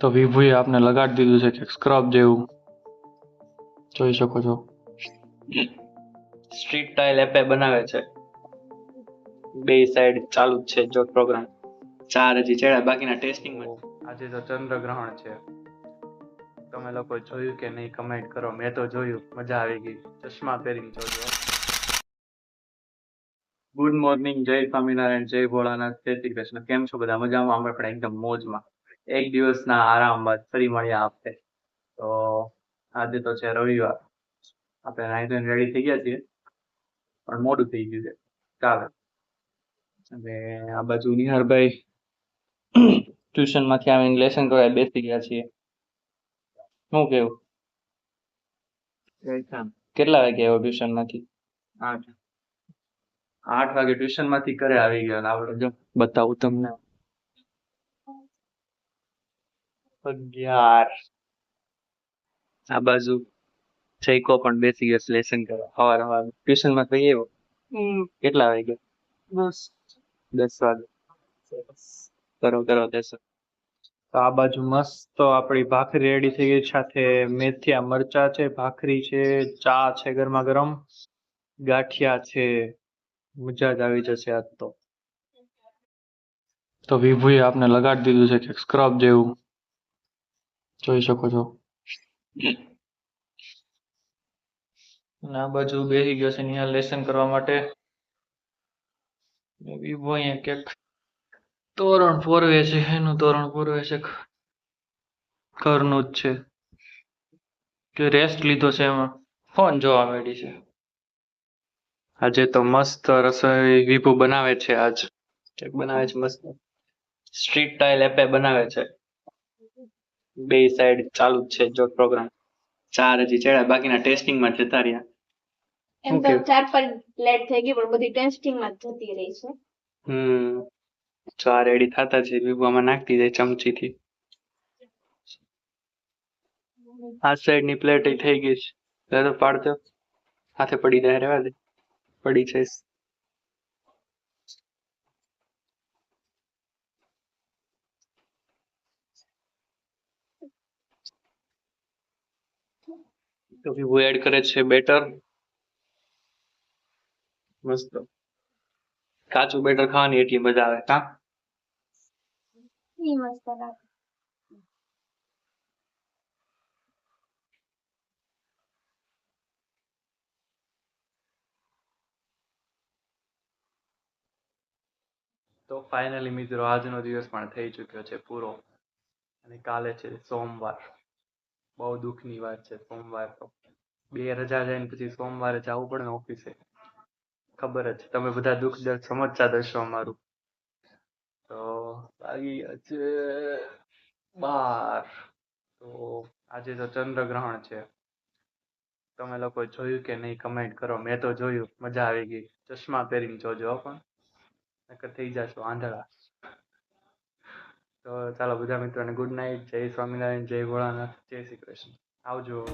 તો વિભુએ આપને લગાડી દીધું છે કે સ્ક્રબ જેવું. જોઈ શકો છો. સ્ટ્રીટ ટાઇલ એપે બનાવે છે. બે સાઈડ ચાલુ જ છે જો પ્રોગ્રામ ચાર હજી ચડ્યા બાકીના ટેસ્ટિંગમાં આજે તો ચંદ્રગ્રહણ છે. તમે લોકો જોયું કે નહીં કમેન્ટ કરો. મેં તો જોયું. મજા આવી ગઈ. ચશ્મા પહેરીને જોજો. ગુડ મોર્નિંગ જય સ્વામિનારાયણ જય ભોળાનાથ. જય શ્રી કૃષ્ણ. કેમ છો બધા? મજામાં? અમે પણ એકદમ મોજમાં. એક દિવસના આરામ બાદ ફરી મળ્યા આપણે તો આજે તો છે રવિવાર. આપણે નાઈ ધોઈને રેડી થઈ ગયા છીએ. પણ મોડું થઈ ગયું છે. ચાલે. અને આ બાજુ નિહારભાઈ ટ્યુશનમાંથી આવીને લેસન કરવા બેસી ગયા છીએ. શું કેવું? કેટલા વાગે આવ્યો ટ્યુશનમાંથી આઠ. આઠ વાગે ટ્યુશનમાંથી ઘરે આવી ગયો આપણે. જો બતાવું તમને. અગિયાર. આ બાજુ જયકો પણ બેસી ગયો લેસન કરવા. સવાર સવાર ટ્યુશનમાં થઈ આવ્યો? કેટલા વાગે? દસ. દસ વાગે. કરો કરો દસ તો આ બાજુ મસ્ત આપણી ભાખરી રેડી થઈ ગઈ સાથે મેથિયા મરચા છે ભાખરી છે ચા છે ગરમા ગરમ. ગાંઠિયા છે. મજા જ આવી જશે આજ તો. તો વિભુએ આપને લગાડી દીધું છે કે સ્ક્રબ જેવું. જોઈ શકો છો. અને આ બાજુ બેસી ગયો છે અહીંયા લેસન કરવા માટે. વિવો અહીંયા ક્યાંક. તોરણ પોરવે છે, એનું તોરણ પોરવે છે. ઘરનું જ છે. કે રેસ્ટ લીધો છે એમાં. ફોન જોવા મળી છે. આજે તો મસ્ત રસોઈ વિભુ બનાવે છે આજ. બનાવે છે મસ્ત. સ્ટ્રીટ ટાઇલ એપે બનાવે છે. બે સાઈડ ચાલુ જ છે જો પ્રોગ્રામ ચાર હજી ચડ્યા બાકીના ટેસ્ટિંગમાં જતા રહ્યા. એમ તો ચાર પર લેટ થઈ ગઈ પણ બધી ટેસ્ટિંગમાં જતી રહી છે. હમ. ચાર રેડી થતા છે વિભુમાં નાખતી જાય ચમચીથી. આ સાઈડની પ્લેટ થઈ ગઈ છે. લે તો પાડતો હાથે પડી જાય રહેવા દે. પડી છે તો વિભુ એડ કરે છે બેટર મસ્ત. કાચું બેટર ખાવાની એટલી મજા આવે. કા? મસ્ત લાગે. તો ફાઇનલી મિત્રો આજનો દિવસ પણ થઈ ચૂક્યો છે પૂરો. અને કાલે છે સોમવાર. બહુ દુઃખની વાત છે. સોમવાર તો બે રજા જાય ને પછી સોમવારે જવું પડે ને ઓફિસે. ખબર જ તમે બધા દુઃખ દર્દ સમજતા જ અમારું. તો બાકી આજે બાર. તો આજે તો ચંદ્રગ્રહણ છે. તમે લોકો જોયું કે નહીં કમેન્ટ કરો? મેં તો જોયું. મજા આવી ગઈ. ચશ્મા પહેરીને જોજો પણ. નકર થઈ જશો આંધળા. તો ચાલો બધા મિત્રોને ગુડ નાઇટ જય સ્વામિનારાયણ જય ભોળાનાથ જય શ્રી કૃષ્ણ. આવજો.